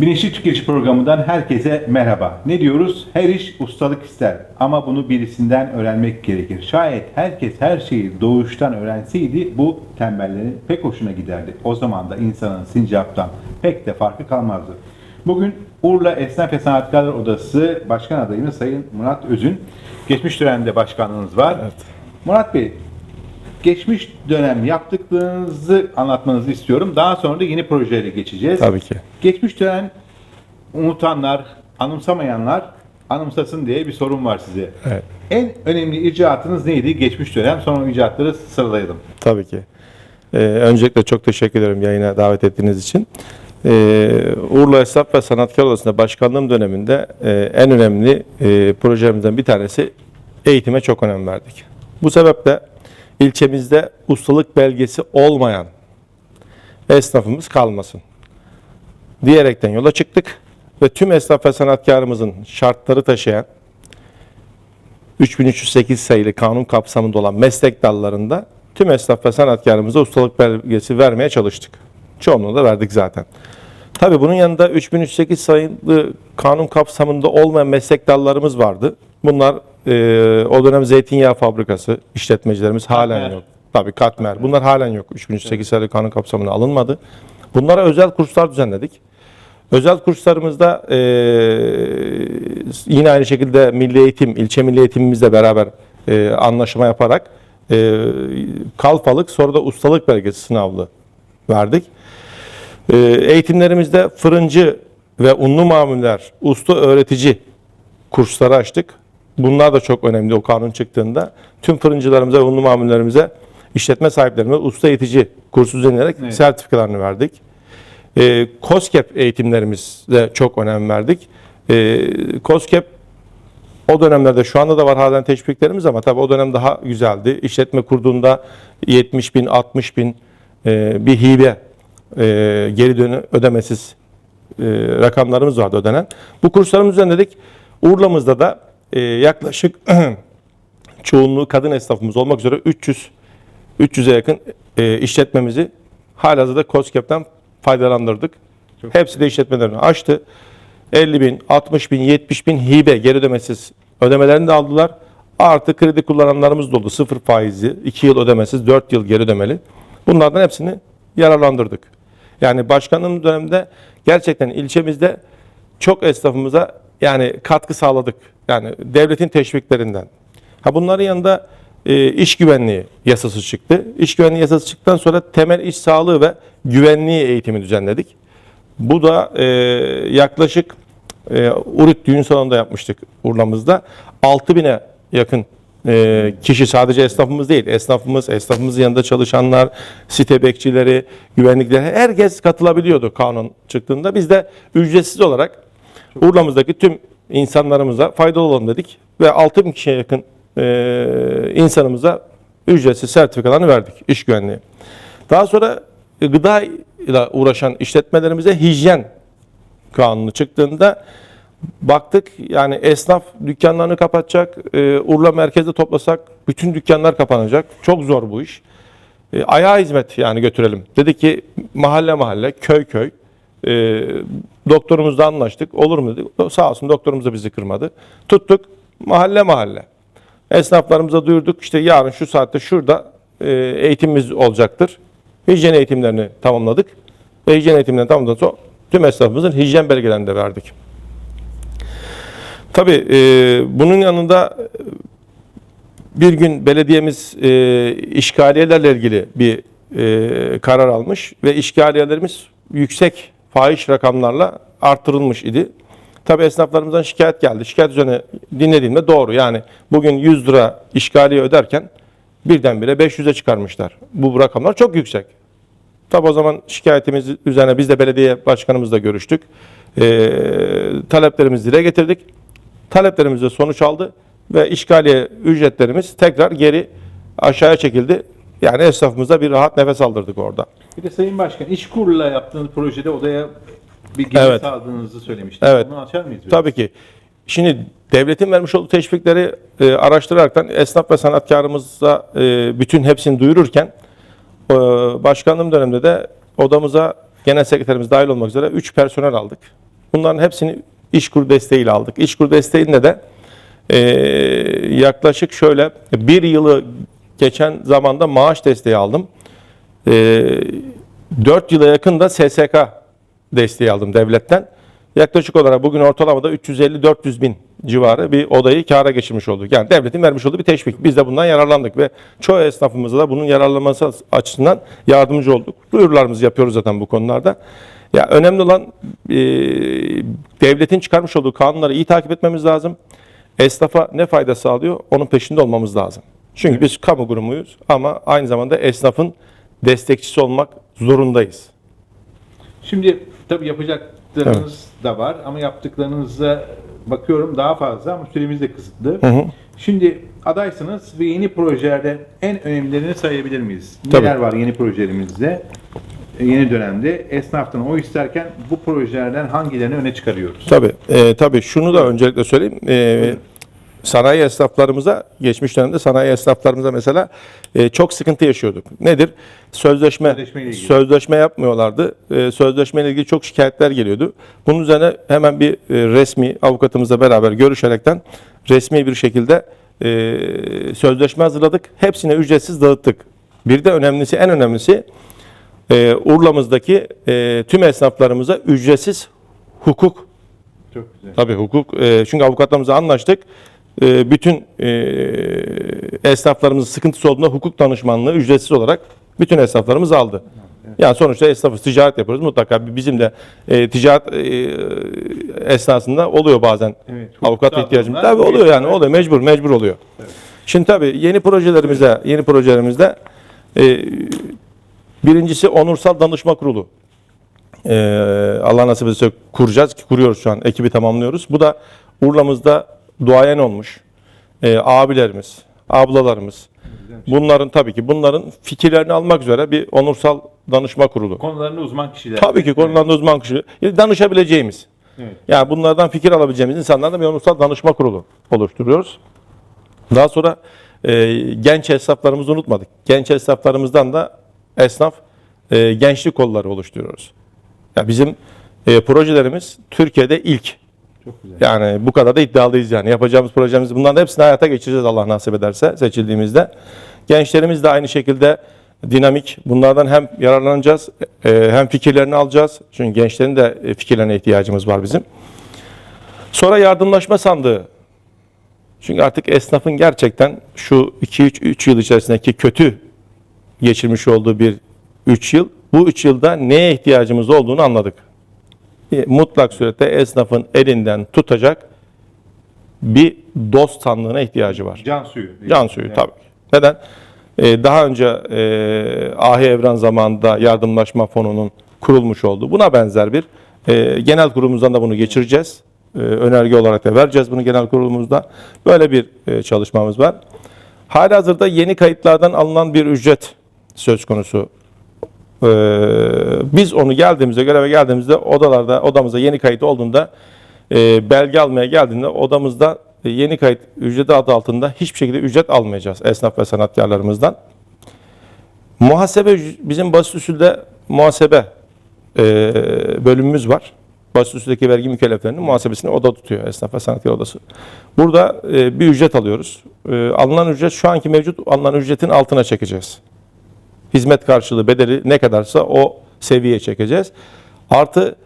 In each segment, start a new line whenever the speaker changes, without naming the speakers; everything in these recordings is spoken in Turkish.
Bilinçli Tüketici Programı'ndan herkese merhaba. Ne diyoruz? Her iş ustalık ister ama bunu birisinden öğrenmek gerekir. Şayet herkes her şeyi doğuştan öğrenseydi bu tembellerin pek hoşuna giderdi. O zaman da insanın sincaptan pek de farkı kalmazdı. Bugün Urla Esnaf ve Sanatkarlar Odası Başkan Adayımız Sayın Murat Özün. Geçmiş dönemde başkanlığınız var. Murat Bey, geçmiş dönem yaptıklarınızı anlatmanızı istiyorum. Daha sonra da yeni projelere geçeceğiz.
Tabii ki.
Geçmiş dönem unutanlar, anımsamayanlar anımsasın diye bir sorun var size.
Evet.
En önemli icraatınız neydi geçmiş dönem? Sonra icraatları sıralayalım.
Tabii ki. Ee, öncelikle çok teşekkür ederim yayına davet ettiğiniz için. Ee, Urla Esnaf ve Sanatkar Odası'nda başkanlığım döneminde e, en önemli e, projemizden bir tanesi eğitime çok önem verdik. Bu sebeple ilçemizde ustalık belgesi olmayan esnafımız kalmasın diyerekten yola çıktık ve tüm esnaf ve sanatkarımızın şartları taşıyan 3308 sayılı kanun kapsamında olan meslek dallarında tüm esnaf ve sanatkarımıza ustalık belgesi vermeye çalıştık. Çoğunluğu da verdik zaten. Tabii bunun yanında 3308 sayılı kanun kapsamında olmayan meslek dallarımız vardı. Bunlar e, o dönem zeytinyağı fabrikası işletmecilerimiz halen
Katmer.
yok. Tabii katmer. Bunlar halen yok. 3308 sayılı kanun kapsamına alınmadı. Bunlara özel kurslar düzenledik. Özel kurslarımızda e, yine aynı şekilde milli eğitim, ilçe milli eğitimimizle beraber e, anlaşma yaparak e, kalfalık sonra da ustalık belgesi sınavlı verdik. E, eğitimlerimizde fırıncı ve unlu mamuller, usta öğretici kursları açtık. Bunlar da çok önemli o kanun çıktığında. Tüm fırıncılarımıza unlu mamullerimize işletme sahiplerimize usta eğitici kursu düzenleyerek
Evet.
sertifikalarını verdik. E, COSGAP eğitimlerimize çok önem verdik. E, COSGAP o dönemlerde şu anda da var halen teşviklerimiz ama tabii o dönem daha güzeldi. İşletme kurduğunda 70 bin, 60 bin e, bir hibe e, geri dönü ödemesiz e, rakamlarımız vardı ödenen. Bu kurslarımızı düzenledik. Urla'mızda da e, yaklaşık çoğunluğu kadın esnafımız olmak üzere 300 300'e yakın e, işletmemizi halihazırda COSGAP'ten faydalandırdık.
Çok
Hepsi de işletmelerini açtı. 50 bin, 60 bin, 70 bin hibe geri ödemesiz ödemelerini de aldılar. Artı kredi kullananlarımız da oldu. Sıfır faizli, 2 yıl ödemesiz, 4 yıl geri ödemeli. Bunlardan hepsini yararlandırdık. Yani başkanlığım döneminde gerçekten ilçemizde çok esnafımıza yani katkı sağladık. Yani devletin teşviklerinden. Ha bunların yanında e, iş güvenliği yasası çıktı. İş güvenliği yasası çıktıktan sonra temel iş sağlığı ve güvenliği eğitimi düzenledik. Bu da e, yaklaşık e, Urut düğün salonunda yapmıştık Urla'mızda. 6000'e yakın e, kişi sadece esnafımız değil, esnafımız, esnafımızın yanında çalışanlar, site bekçileri, güvenlikleri herkes katılabiliyordu kanun çıktığında. Biz de ücretsiz olarak Urla'mızdaki tüm insanlarımıza faydalı olalım dedik ve 6000 kişiye yakın e, insanımıza ücretsiz sertifikalarını verdik iş güvenliği. Daha sonra gıda ile uğraşan işletmelerimize hijyen kanunu çıktığında baktık yani esnaf dükkanlarını kapatacak, e, Urla merkezde toplasak bütün dükkanlar kapanacak. Çok zor bu iş. E, ayağa hizmet yani götürelim. Dedi ki mahalle mahalle, köy köy. E, doktorumuzla anlaştık. Olur mu dedik. Sağ olsun doktorumuz da bizi kırmadı. Tuttuk mahalle mahalle. Esnaflarımıza duyurduk. İşte yarın şu saatte şurada e, eğitimimiz olacaktır. Hijyen eğitimlerini tamamladık. Ve hijyen eğitimlerini tamamladıktan sonra tüm esnafımızın hijyen belgelerini de verdik. Tabii e, bunun yanında e, bir gün belediyemiz e, işgaliyelerle ilgili bir e, karar almış ve işgaliyelerimiz yüksek fahiş rakamlarla artırılmış idi. Tabii esnaflarımızdan şikayet geldi. Şikayet üzerine dinlediğimde doğru. Yani bugün 100 lira işgaliye öderken birdenbire 500'e çıkarmışlar. Bu rakamlar çok yüksek. Tabii o zaman şikayetimiz üzerine biz de belediye başkanımızla görüştük. Ee, taleplerimizi dile getirdik. Taleplerimizde sonuç aldı ve işgaliye ücretlerimiz tekrar geri aşağıya çekildi. Yani esnafımıza bir rahat nefes aldırdık orada.
Bir de Sayın Başkan, İşkur'la yaptığınız projede odaya bir gelir
Evet.
sağladığınızı söylemiştiniz.
Evet.
Bunu açar mıyız? biraz?
Tabii ki. Şimdi devletin vermiş olduğu teşvikleri e, araştıraraktan esnaf ve sanatkarımıza e, bütün hepsini duyururken e, başkanlığım döneminde de odamıza genel sekreterimiz dahil olmak üzere 3 personel aldık. Bunların hepsini İşkur desteğiyle aldık. İşkur desteğinde de e, yaklaşık şöyle bir yılı geçen zamanda maaş desteği aldım. E, 4 yıla yakın da SSK desteği aldım devletten. Yaklaşık olarak bugün ortalamada 350-400 bin civarı bir odayı kâra geçirmiş olduk. Yani devletin vermiş olduğu bir teşvik. Biz de bundan yararlandık ve çoğu esnafımıza da bunun yararlanması açısından yardımcı olduk. Duyurularımızı yapıyoruz zaten bu konularda. Ya önemli olan e, devletin çıkarmış olduğu kanunları iyi takip etmemiz lazım. Esnafa ne fayda sağlıyor onun peşinde olmamız lazım. Çünkü biz kamu kurumuyuz ama aynı zamanda esnafın destekçisi olmak zorundayız.
Şimdi tabii yapacaklarınız da var ama yaptıklarınıza bakıyorum daha fazla ama süremiz de kısıtlı. Şimdi adaysınız ve yeni projelerde en önemlilerini sayabilir miyiz?
Tabii.
Neler var yeni projelerimizde? e, Yeni dönemde esnaftan oy isterken bu projelerden hangilerini öne çıkarıyoruz?
Tabii, e, tabii şunu da öncelikle söyleyeyim. E, sanayi esnaflarımıza, geçmiş dönemde sanayi esnaflarımıza mesela e, çok sıkıntı yaşıyorduk. Nedir? Sözleşme, sözleşme yapmıyorlardı. E, sözleşmeyle ilgili çok şikayetler geliyordu. Bunun üzerine hemen bir e, resmi avukatımızla beraber görüşerekten resmi bir şekilde e, sözleşme hazırladık. Hepsine ücretsiz dağıttık. Bir de önemlisi, en önemlisi e, Urla'mızdaki e, tüm esnaflarımıza ücretsiz hukuk
Çok güzel.
Tabii hukuk e, çünkü avukatlarımızla anlaştık. E, bütün e, esnaflarımızın sıkıntısı olduğunda hukuk danışmanlığı ücretsiz olarak bütün esnaflarımız aldı. Yani sonuçta esnafız, ticaret yapıyoruz. Mutlaka bizim de e, ticaret e, esnasında oluyor bazen
Evet,
avukat ihtiyacımız. Tabii oluyor yani
Evet.
oluyor mecbur mecbur oluyor. Şimdi tabii yeni projelerimize yeni projelerimizde e, birincisi onursal danışma kurulu. Ee, Allah nasip etse kuracağız ki kuruyoruz şu an ekibi tamamlıyoruz. Bu da Urla'mızda duayen olmuş ee, abilerimiz, ablalarımız. Bunların tabii ki bunların fikirlerini almak üzere bir onursal danışma kurulu.
Konularında uzman kişiler.
Tabii ki konularında uzman kişi, yani danışabileceğimiz.
Evet.
Yani bunlardan fikir alabileceğimiz insanlarla bir onursal danışma kurulu oluşturuyoruz. Daha sonra e, genç esnaflarımızı unutmadık. Genç esnaflarımızdan da esnaf e, gençlik kolları oluşturuyoruz. Ya bizim e, projelerimiz Türkiye'de ilk.
Çok güzel.
Yani bu kadar da iddialıyız yani. Yapacağımız projemiz bunların hepsini hayata geçireceğiz Allah nasip ederse seçildiğimizde. Gençlerimiz de aynı şekilde dinamik. Bunlardan hem yararlanacağız e, hem fikirlerini alacağız. Çünkü gençlerin de e, fikirlerine ihtiyacımız var bizim. Sonra yardımlaşma sandığı. Çünkü artık esnafın gerçekten şu 2-3 yıl içerisindeki kötü geçirmiş olduğu bir 3 yıl, bu 3 yılda neye ihtiyacımız olduğunu anladık. E, Mutlak surette esnafın elinden tutacak bir dost sandığına ihtiyacı var.
Can suyu.
Can suyu
Evet.
tabii. Neden? Ee, daha önce e, Ahi Evren zamanında yardımlaşma fonunun kurulmuş olduğu buna benzer bir e, genel kurulumuzdan da bunu geçireceğiz. E, önerge olarak da vereceğiz bunu genel kurulumuzda. Böyle bir e, çalışmamız var. Halihazırda yeni kayıtlardan alınan bir ücret söz konusu. Ee, biz onu geldiğimizde, göreve geldiğimizde odalarda, odamıza yeni kayıt olduğunda e, belge almaya geldiğinde odamızda e, yeni kayıt ücreti adı altında hiçbir şekilde ücret almayacağız esnaf ve sanatkarlarımızdan. Muhasebe bizim basit usulde muhasebe e, bölümümüz var. Basit usuldeki vergi mükelleflerinin muhasebesini oda tutuyor esnaf ve sanatkar odası. Burada bir ücret alıyoruz. Alınan ücret şu anki mevcut alınan ücretin altına çekeceğiz hizmet karşılığı bedeli ne kadarsa o seviyeye çekeceğiz. Artı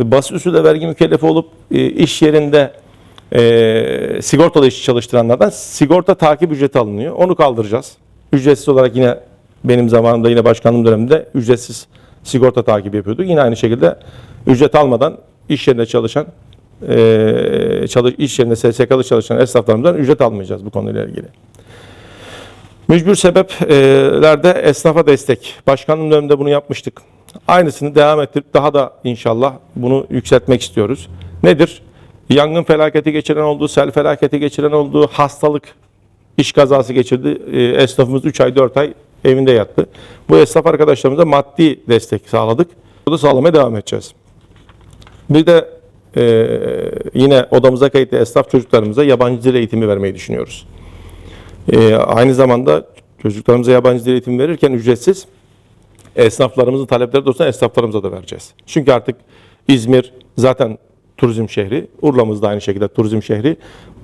e, basit usulde vergi mükellefi olup e, iş yerinde e, sigortalı işçi çalıştıranlardan sigorta takip ücreti alınıyor. Onu kaldıracağız. Ücretsiz olarak yine benim zamanımda yine başkanlığım döneminde ücretsiz sigorta takibi yapıyorduk. Yine aynı şekilde ücret almadan iş yerinde çalışan e, çalış, iş yerinde SSK'lı çalışan esnaflarımızdan ücret almayacağız bu konuyla ilgili. Mücbir sebeplerde esnafa destek. Başkanlığım döneminde bunu yapmıştık. Aynısını devam ettirip daha da inşallah bunu yükseltmek istiyoruz. Nedir? Yangın felaketi geçiren olduğu, sel felaketi geçiren olduğu, hastalık, iş kazası geçirdi. E, Esnafımız 3 ay 4 ay evinde yattı. Bu esnaf arkadaşlarımıza maddi destek sağladık. Bunu da sağlamaya devam edeceğiz. Bir de e, yine odamıza kayıtlı esnaf çocuklarımıza yabancı dil eğitimi vermeyi düşünüyoruz. Ee, aynı zamanda çocuklarımıza yabancı dil eğitimi verirken ücretsiz esnaflarımızın talepleri doğrultusunda esnaflarımıza da vereceğiz. Çünkü artık İzmir zaten turizm şehri. Urla'mız da aynı şekilde turizm şehri.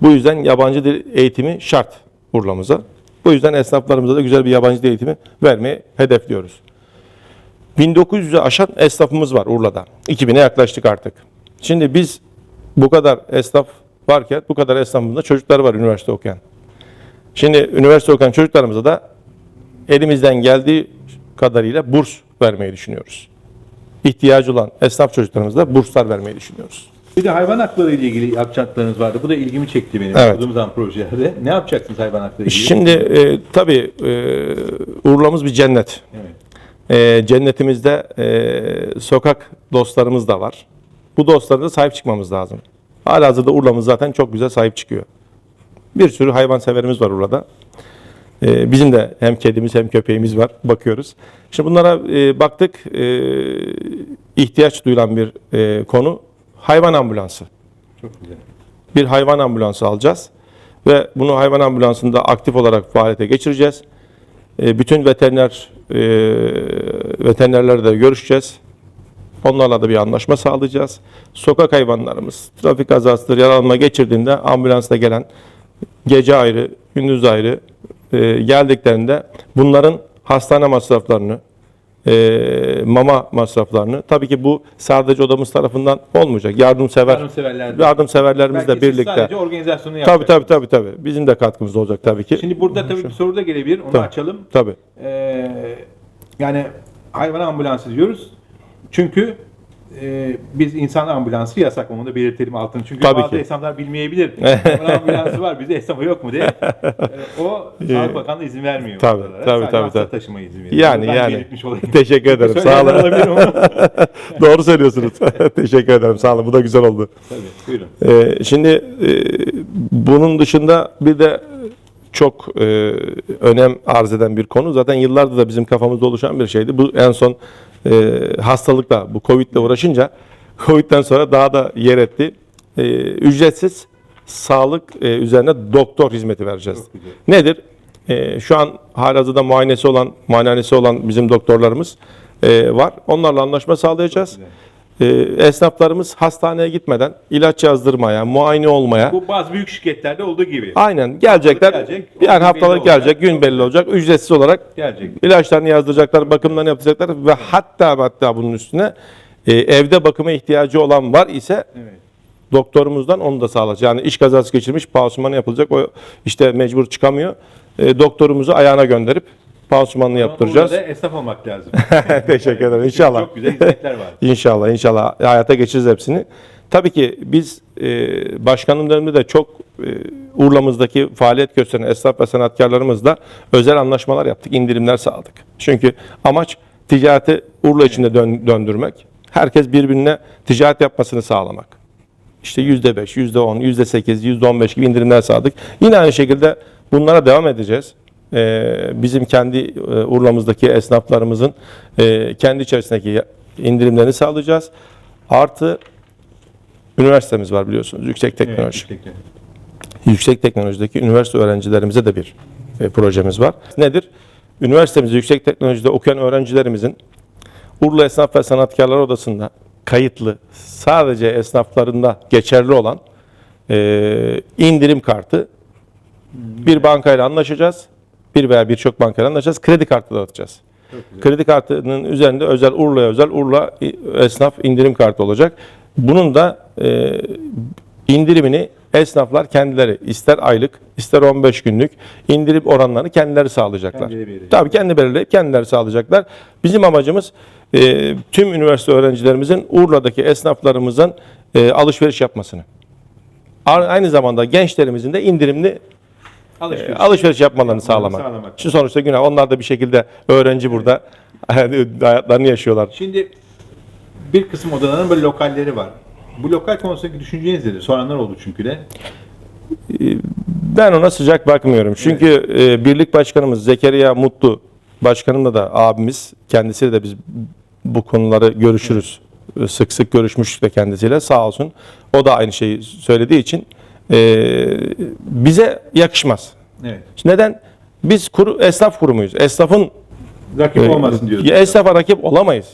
Bu yüzden yabancı dil eğitimi şart Urla'mıza. Bu yüzden esnaflarımıza da güzel bir yabancı dil eğitimi vermeyi hedefliyoruz. 1900'ü aşan esnafımız var Urla'da. 2000'e yaklaştık artık. Şimdi biz bu kadar esnaf varken bu kadar esnafımızda çocuklar var üniversite okuyan. Şimdi üniversite okuyan çocuklarımıza da elimizden geldiği kadarıyla burs vermeyi düşünüyoruz. İhtiyacı olan esnaf çocuklarımıza burslar vermeyi düşünüyoruz.
Bir de hayvan hakları ile ilgili yapacaklarınız vardı. Bu da ilgimi çekti benim.
Evet.
Okuduğum zaman projelerde. Ne yapacaksınız hayvan hakları ile ilgili?
Şimdi e, tabii e, Urla'mız bir cennet.
Evet.
E, cennetimizde e, sokak dostlarımız da var. Bu dostlara da sahip çıkmamız lazım. Halihazırda Urla'mız zaten çok güzel sahip çıkıyor. Bir sürü hayvan severimiz var Urla'da. E, bizim de hem kedimiz hem köpeğimiz var. Bakıyoruz. Şimdi bunlara e, baktık. E, ihtiyaç duyulan bir e, konu hayvan ambulansı.
Çok güzel.
bir hayvan ambulansı alacağız ve bunu hayvan ambulansında aktif olarak faaliyete geçireceğiz. E, bütün veteriner e, veterinerlerle görüşeceğiz. Onlarla da bir anlaşma sağlayacağız. Sokak hayvanlarımız trafik kazasıdır, yaralanma geçirdiğinde ambulansla gelen gece ayrı, gündüz ayrı e, geldiklerinde bunların hastane masraflarını, e, mama masraflarını tabii ki bu sadece odamız tarafından olmayacak. Yardımsever
Yardımseverler
yardımseverlerimizle birlikte.
sadece organizasyonu
Tabii
yapacaksınız.
tabii tabii tabii. Bizim de katkımız olacak tabii ki.
Şimdi burada tabii bir soru da gelebilir. Onu
Tabii.
açalım.
Tabii.
Ee, yani hayvan ambulansı diyoruz. Çünkü e, biz insan ambulansı yasak. Onu da belirtelim altını. Çünkü
Tabii
bazı
ki.
esnaflar bilmeyebilir. hayvan ambulansı var. Bizde esnafı yok mu diye. Ee, o Sağlık Bakanlığı izin vermiyor.
Tabii,
oralara.
tabii,
Sadece
tabii,
taşıma izin veriyor.
Yani
Ben
yani.
belirtmiş olayım.
Teşekkür ederim. Sağ
Söyleyenler
olun.
olabilir ama.
Doğru söylüyorsunuz. Teşekkür ederim. Sağ olun. Bu da güzel oldu.
Tabii, buyurun.
Ee, şimdi e, bunun dışında bir de çok e, önem arz eden bir konu. Zaten yıllardır da bizim kafamızda oluşan bir şeydi. Bu en son e, hastalıkla, bu Covid ile uğraşınca Covid'den sonra daha da yer etti. E, ücretsiz sağlık e, üzerine doktor hizmeti vereceğiz. Nedir? E, şu an halihazırda muayenesi olan, muayenehanesi olan bizim doktorlarımız e, var. Onlarla anlaşma sağlayacağız. E, esnaflarımız hastaneye gitmeden ilaç yazdırmaya, muayene olmaya,
Bu bazı büyük şirketlerde olduğu gibi.
Aynen gelecekler.
Gelecek, gün
yani
belli
haftalık
olacak.
gelecek, gün belli olacak. Ücretsiz olarak
Gelecek.
ilaçlarını yazdıracaklar, bakımlarını yapacaklar ve hatta hatta bunun üstüne e, evde bakıma ihtiyacı olan var ise
Evet.
doktorumuzdan onu da sağlayacak. Yani iş kazası geçirmiş, pansumanı yapılacak. O işte mecbur çıkamıyor. E, doktorumuzu ayağına gönderip pansumanını yaptıracağız.
Burada esnaf olmak lazım.
Teşekkür ederim. İnşallah.
Çok güzel hizmetler var.
İnşallah inşallah hayata geçiririz hepsini. Tabii ki biz e, başkanın döneminde de çok e, Urla'mızdaki faaliyet gösteren esnaf ve sanatkarlarımızla özel anlaşmalar yaptık, indirimler sağladık. Çünkü amaç ticareti Urla içinde dön- döndürmek. Herkes birbirine ticaret yapmasını sağlamak. İşte yüzde beş, yüzde on, yüzde sekiz, yüzde on beş gibi indirimler sağladık. Yine aynı şekilde bunlara devam edeceğiz. Ee, bizim kendi e, Urla'mızdaki esnaflarımızın e, kendi içerisindeki indirimlerini sağlayacağız. Artı üniversitemiz var biliyorsunuz. Yüksek teknoloji.
Evet, ederim.
Yüksek teknolojideki üniversite öğrencilerimize de bir e, projemiz var. Nedir? Üniversitemizde yüksek teknolojide okuyan öğrencilerimizin Urla Esnaf ve Sanatkarlar Odası'nda kayıtlı sadece esnaflarında geçerli olan e, indirim kartı bir bankayla anlaşacağız. Bir veya birçok bankayla anlaşacağız. Kredi kartı dağıtacağız. Kredi kartının üzerinde özel Urla'ya özel Urla esnaf indirim kartı olacak. Bunun da e, indirimini esnaflar kendileri ister aylık ister 15 günlük indirim oranlarını kendileri sağlayacaklar.
Kendileri.
Tabii kendi belirleyip kendileri sağlayacaklar. Bizim amacımız e, tüm üniversite öğrencilerimizin Urla'daki esnaflarımızın e, alışveriş yapmasını. Aynı zamanda gençlerimizin de indirimli
Alışveriş.
e, alışveriş yapmalarını sağlamak.
sağlamak.
Şu sonuçta günah onlar da bir şekilde öğrenci burada hayatlarını yaşıyorlar.
Şimdi bir kısım odaların böyle lokalleri var. Bu lokal konusundaki düşünceniz nedir? Soranlar oldu çünkü de.
Ben ona sıcak bakmıyorum. Çünkü e, birlik başkanımız Zekeriya Mutlu başkanımla da abimiz kendisiyle de biz bu konuları görüşürüz. E, Sık sık görüşmüştük de kendisiyle sağ olsun. O da aynı şeyi söylediği için e, bize yakışmaz.
Evet.
Neden? Biz kuru, esnaf kurumuyuz. Esnafın
Rakip olmasın diyoruz.
Esnafa rakip olamayız.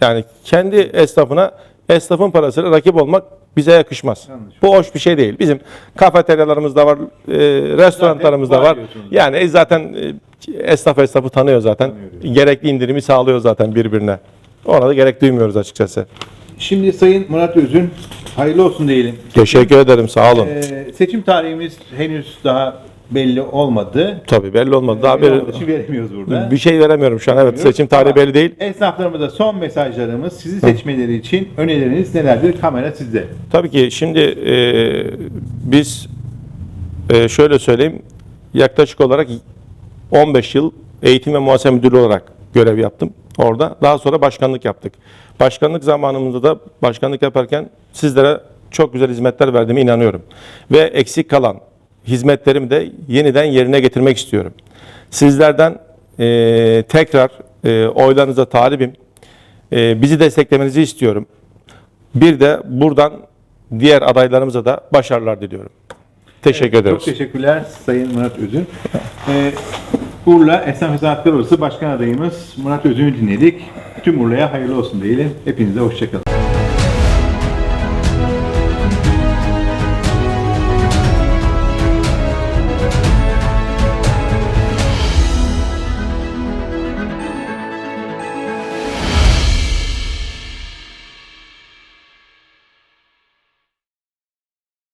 Yani kendi esnafına esnafın parasıyla rakip olmak bize yakışmaz.
Yanlış.
Bu hoş bir şey değil. Bizim kafeteryalarımız da var, e, restoranlarımız da
var diyorsunuz.
Yani e, zaten e, esnaf esnafı tanıyor zaten.
Tanıyor
Gerekli indirimi sağlıyor zaten birbirine. Ona da gerek duymuyoruz açıkçası.
Şimdi Sayın Murat Özün hayırlı olsun diyelim.
Teşekkür ederim. Sağ olun.
Ee, seçim tarihimiz henüz daha belli olmadı.
Tabii belli olmadı. Daha
Belli
bir,
olmadığı için veremiyoruz burada.
bir şey veremiyorum şu an. Evet seçim tarihi belli değil.
Esnaflarımıza son mesajlarımız sizi seçmeleri için önerileriniz nelerdir? Kamera sizde.
Tabii ki şimdi e, biz e, şöyle söyleyeyim yaklaşık olarak 15 yıl eğitim ve muhasebe müdürü olarak görev yaptım orada. Daha sonra başkanlık yaptık. Başkanlık zamanımızda da başkanlık yaparken sizlere çok güzel hizmetler verdiğime inanıyorum. Ve eksik kalan hizmetlerimi de yeniden yerine getirmek istiyorum. Sizlerden e, tekrar e, oylarınıza talibim. E, bizi desteklemenizi istiyorum. Bir de buradan diğer adaylarımıza da başarılar diliyorum. Teşekkür ederiz.
Çok teşekkürler Sayın Murat Özün. Ee, Urla Esnaf ve Sanatlar Odası Başkan adayımız Murat Özün'ü dinledik. Tüm Urla'ya hayırlı olsun diyelim. Hepinize hoşçakalın.